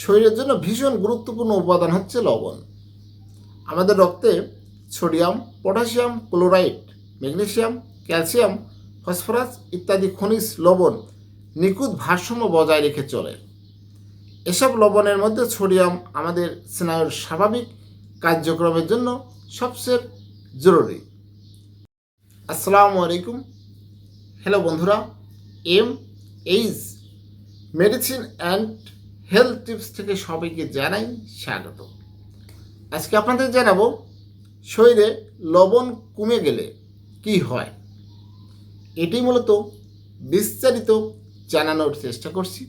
শরীরের জন্য ভীষণ গুরুত্বপূর্ণ উপাদান হচ্ছে লবণ। আমাদের রক্তে sodium, potassium, chloride magnesium calcium, phosphorus ইত্যাদি খনিজ লবণ নিখুঁত ভারসাম্য বজায় রেখে চলে। এসব লবণের মধ্যে সোডিয়াম আমাদের স্নায়ুর স্বাভাবিক কার্যক্রমের জন্য সবচেয়ে জরুরি। আসসালামু আলাইকুম। হ্যালো বন্ধুরা, M H, medicine and health tips থেকে সবাইকে জানাই স্বাগত। আজকে আপনাদের জানাব, শরীরে লবণ কমে গেলে কি হয়? এটি মূলত বিস্তারিত জানানোর চেষ্টা করছি।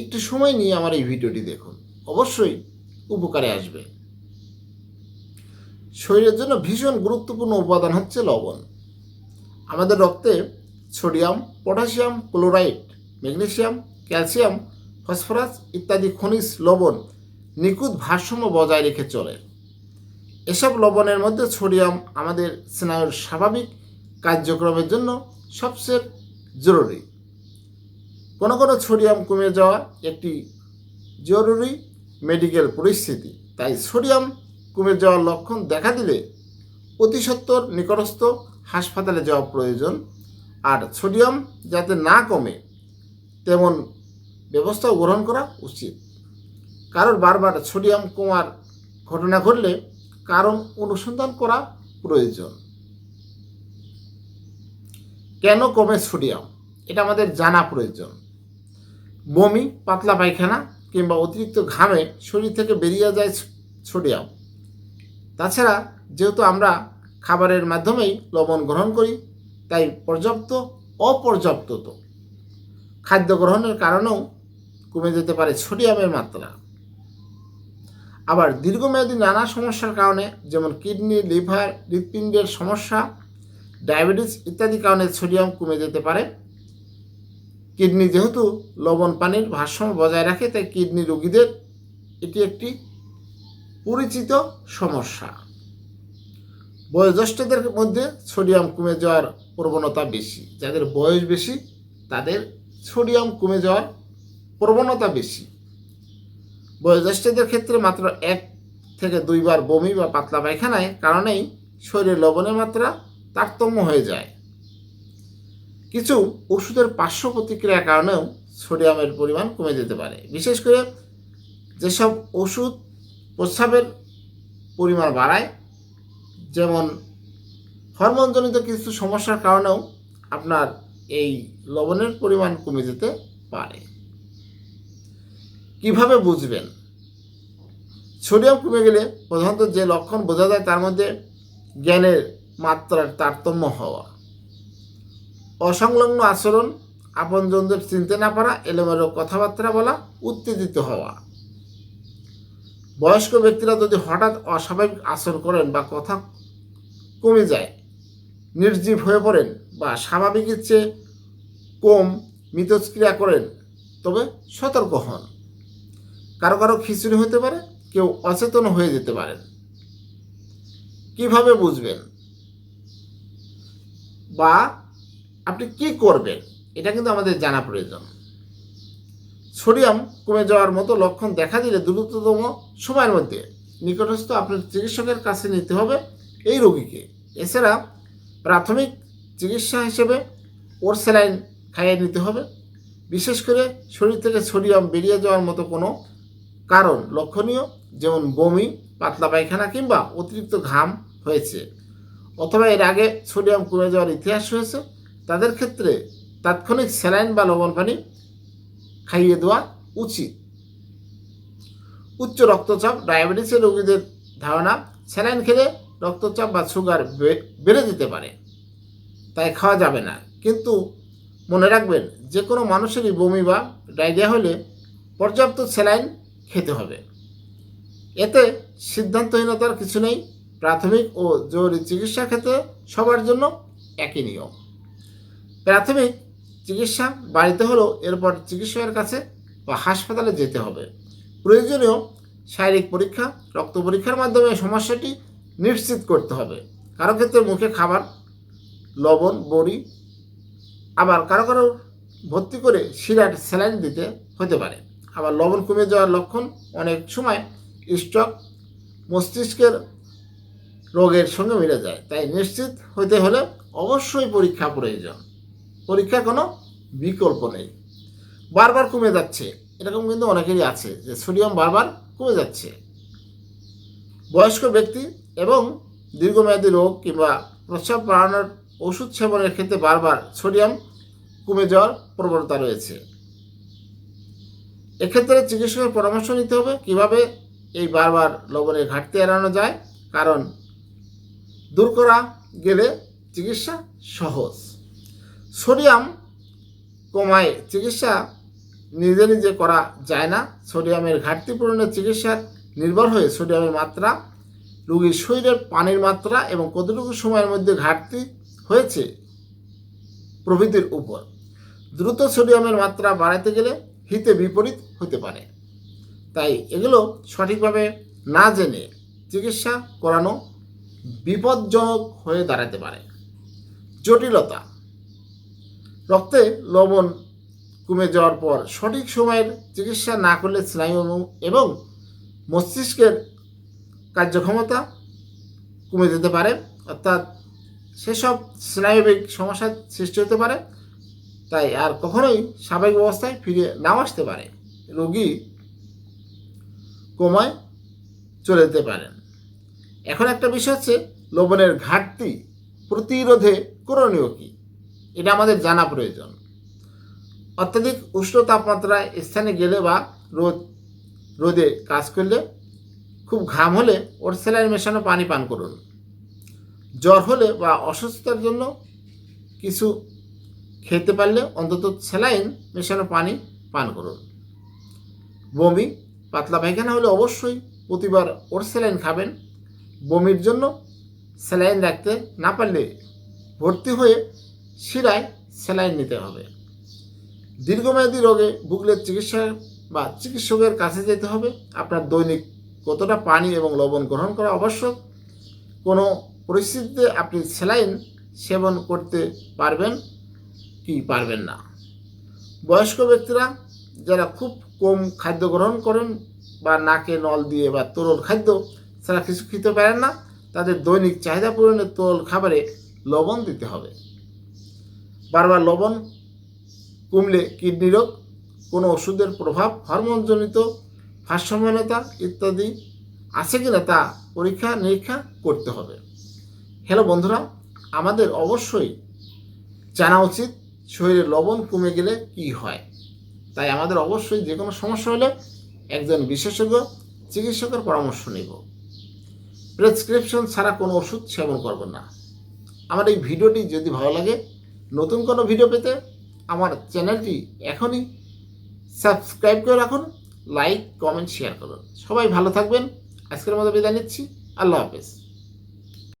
একটু সময় নিয়ে আমার এই ভিডিওটি দেখুন, অবশ্যই উপকারে আসবে। শরীরের জন্য ভীষণ গুরুত্বপূর্ণ উপাদান হচ্ছে লবণ। আমাদের রক্তে sodium, potassium, chloride magnesium calcium phosphorus ইত্যাদি খনিজ লবণ নিখুঁত ভারসাম্য বজায় রেখে চলে। এসব লবণের মধ্যে সোডিয়াম আমাদের স্নায়ুর স্বাভাবিক কার্যক্রমের জন্য সবচেয়ে জরুরি। কোনো কোনো সোডিয়াম কমে যাওয়া একটি জরুরি মেডিকেল পরিস্থিতি। তাই সোডিয়াম কমে যাওয়ার লক্ষণ দেখা দিলে অতি সত্বর নিকটস্থ হাসপাতালে যাওয়া প্রয়োজন। আর সোডিয়াম যাতে না কমে, তেমন ব্যবস্থাও গ্রহণ করা উচিত। কারোর বারবার সোডিয়াম কমার ঘটনা ঘটলে কারণ অনুসন্ধান করা প্রয়োজন। কেন কমে সোডিয়াম? এটা আমাদের জানা প্রয়োজন। বমি, পাতলা পায়খানা কিংবা অতিরিক্ত ঘামে শরীর থেকে বেরিয়ে যায় সোডিয়াম। তাছাড়া যেহেতু আমরা খাবারের মাধ্যমেই লবণ গ্রহণ করি, তাই পর্যাপ্ত, অপর্যাপ্ত তো। খাদ্য গ্রহণের কারণেও কমে যেতে পারে সোডিয়ামের মাত্রা। আবার দীর্ঘমেয়াদী নানা সমস্যার কারণে, যেমন কিডনি, লিভার, হৃৎপিণ্ডের সমস্যা, ডায়াবেটিস ইত্যাদি কারণে সোডিয়াম কমে যেতে পারে। কিডনি যেহেতু লবণ পানির ভারসাম্য বজায় রাখে, তাই কিডনি রোগীদের এটি একটি পরিচিত সমস্যা। বয়োজ্যেষ্ঠদের মধ্যে সোডিয়াম কমে যাওয়ার প্রবণতা বেশি। যাদের বয়স বেশি, তাদের সোডিয়াম কমে যাওয়ার প্রবণতা বেশি। বয়োজ্যেষ্ঠদের ক্ষেত্রে মাত্র এক থেকে দুইবার বমি বা পাতলা পায়খানায় কারণেই শরীরে লবণের মাত্রা তারতম্য হয়ে যায়। কিছু ওষুধের পার্শ্ব প্রতিক্রিয়ার কারণেও সোডিয়ামের পরিমাণ কমে যেতে পারে। বিশেষ করে যেসব ওষুধ প্রস্রাবের পরিমাণ বাড়ায়, যেমন হরমোনজনিত কিছু সমস্যার কারণেও আপনার এই লবণের পরিমাণ কমে যেতে পারে। কীভাবে বুঝবেন? সোডিয়াম কমে গেলে প্রধানত যে লক্ষণ বোঝা যায় তার মধ্যে জ্ঞানের মাত্রার তারতম্য হওয়া। অসংলগ্ন আচরণ, আপনজনদের চিনতে না পারা, এলোমেলো কথাবার্তা বলা, উত্তেজিত হওয়া। বয়স্ক ব্যক্তিরা যদি হঠাৎ অস্বাভাবিক আচরণ করেন বা কথা কমে যায়, নির্জীব হয়ে পড়েন বা স্বাভাবিকের চেয়ে কম মিতস্ক্রিয়া করেন, তবে সতর্ক হন। কারও কারও খিচুড়ি হতে পারে, কেউ অচেতন হয়ে যেতে পারেন। কীভাবে বুঝবেন? বা আপনি কি করবেন? এটা কিন্তু আমাদের জানা প্রয়োজন। সোডিয়াম কমে যাওয়ার মতো লক্ষণ দেখা দিলে দ্রুততম সময়ের মধ্যে নিকটস্থ আপনার চিকিৎসকের কাছে নিতে হবে এই রোগীকে। এছাড়া প্রাথমিক চিকিৎসা হিসেবে ওর স্যালাইন খাইয়ে নিতে হবে। বিশেষ করে শরীর থেকে সোডিয়াম বেরিয়ে যাওয়ার মতো কোনো কারণ লক্ষণীয়, যেমন বমি, পাতলা পায়খানা কিংবা অতিরিক্ত ঘাম হয়েছে। অথবা এর আগে সোডিয়াম কমে যাওয়ার ইতিহাস হয়েছে তাদের ক্ষেত্রে তাৎক্ষণিক স্যালাইন বা লবণ পানি খাইয়ে দেওয়া উচিত। উচ্চ রক্তচাপ, ডায়াবেটিসের রোগীদের ধারণা, স্যালাইন খেলে রক্তচাপ বা সুগার বেড়ে যেতে পারে। তাই খাওয়া যাবে না। কিন্তু মনে রাখবেন যে কোনো মানুষেরই বমি বা ডায়রিয়া হলে পর্যাপ্ত স্যালাইন খেতে হবে। এতে সিদ্ধান্তহীনতার কিছু নেই। প্রাথমিক ও জরুরি চিকিৎসা ক্ষেত্রে সবার জন্য একই নিয়ম। প্রাথমিক চিকিৎসা বাড়িতে হলেও এরপর চিকিৎসকের কাছে বা হাসপাতালে যেতে হবে। প্রয়োজনীয় শারীরিক পরীক্ষা, রক্ত পরীক্ষার মাধ্যমে সমস্যাটি নিশ্চিত করতে হবে। কারও ক্ষেত্রে মুখে খাবার, লবণ, বড়ি, আবার কারও কারও ভর্তি করে শিরার স্যালাইন দিতে হতে পারে। আবার লবণ কমে যাওয়ার লক্ষণ অনেক সময় স্ট্রোক মস্তিষ্কের রোগের সঙ্গে মিলে যায়। তাই নিশ্চিত হতে হলে অবশ্যই পরীক্ষা প্রয়োজন। পরীক্ষার কোনো বিকল্প নেই। বারবার কমে যাচ্ছে। এরকম কিন্তু অনেকেরই আছে যে সোডিয়াম বারবার কমে যাচ্ছে। বয়স্ক ব্যক্তি এবং দীর্ঘমেয়াদী রোগ কিংবা প্রস্রাব বাড়ানোর ওষুধ সেবনের ক্ষেত্রে বারবার সোডিয়াম কমে যাওয়ার প্রবণতা রয়েছে। এক্ষেত্রে চিকিৎসকের পরামর্শ নিতে হবে কীভাবে এই বারবার লবণের ঘাটতি এড়ানো যায়, কারণ দূর করা গেলে চিকিৎসা সহজ। সোডিয়াম কমায় চিকিৎসা নিজে নিজে করা যায় না। সোডিয়ামের ঘাটতি পূরণের চিকিৎসার নির্ভর হয়ে সোডিয়ামের মাত্রা, রোগীর শরীরের পানির মাত্রা এবং কতটুকু সময়ের মধ্যে ঘাটতি হয়েছে প্রভৃতির উপর। দ্রুত সোডিয়ামের মাত্রা বাড়াতে গেলে হিতে বিপরীত হতে পারে। তাই এগুলো সঠিকভাবে না জেনে চিকিৎসা করানো বিপজ্জনক হয়ে দাঁড়াতে পারে। জটিলতা। রক্তে লবণ কমে যাওয়ার পর সঠিক সময়ের চিকিৎসা না করলে স্নায়ু এবং- মস্তিষ্কের কার্যক্ষমতা কমে যেতে পারে। অর্থাৎ সেসব স্নায়বিক সমস্যার সৃষ্টি হতে পারে। তাই আর কখনোই স্বাভাবিক অবস্থায় ফিরে নাও আসতে পারে। রোগী কমায় চলে যেতে পারেন। এখন একটা বিষয় হচ্ছে, লবণের ঘাটতি প্রতিরোধে করণীয় কী? এটা আমাদের জানা প্রয়োজন। অত্যাধিক উষ্ণ তাপমাত্রায় স্থানে গেলে বা রোদ, রোদে কাজ করলে খুব ঘাম হলে ওর স্যালাইন মেশানো পানি পান করুন। জ্বর হলে বা অসুস্থতার জন্য কিছু খেতে পারলে অন্তত স্যালাইন, মেশানো পানি পান করুন। বমি পাতলা পায়খানা হলে অবশ্যই প্রতিবার ওর স্যালাইন খাবেন। বমির জন্য স্যালাইন রাখতে না পারলে ভর্তি হয়ে শিরায় স্যালাইন নিতে হবে। দীর্ঘমেয়াদী রোগে ভুগলে চিকিৎসা বা চিকিৎসকের কাছে যেতে হবে। আপনার দৈনিক কতটা পানি এবং লবণ গ্রহণ করা আবশ্যক? কোনো পরিস্থিতিতে আপনি স্যালাইন সেবন করতে পারবেন কি পারবেন না। বয়স্ক ব্যক্তিরা যারা খুব কম খাদ্য গ্রহণ করেন বা নাকে নল দিয়ে বা তরল খাদ্য ছাড়া কিছু খেতে পারেন না, তাদের দৈনিক চাহিদা পূরণের তরল খাবারে লবণ দিতে হবে। বারবার লবণ কমলে কিডনি রোগ, কোনো ওষুধের প্রভাব, হরমোনজনিত ভারসাম্যহীনতা ইত্যাদি আছে কিনা তা পরীক্ষা নিরীক্ষা করতে হবে। হ্যালো বন্ধুরা, আমাদের অবশ্যই জানা উচিত শরীরে লবণ কমে গেলে কি হয়? তাই আমাদের অবশ্যই যে কোনো সমস্যা হলে একজন বিশেষজ্ঞ চিকিৎসকের পরামর্শ নেব। প্রেসক্রিপশন ছাড়া কোনো ওষুধ সেবন করবেন না। আমার এই ভিডিওটি যদি ভালো লাগে, নতুন কোনো ভিডিও পেতে আমার চ্যানেলটি এখনই সাবস্ক্রাইব করে রাখুন, লাইক, কমেন্ট, শেয়ার করুন। সবাই ভালো থাকবেন। আজকের মতো বিদায় নিচ্ছি। আল্লাহ হাফেজ।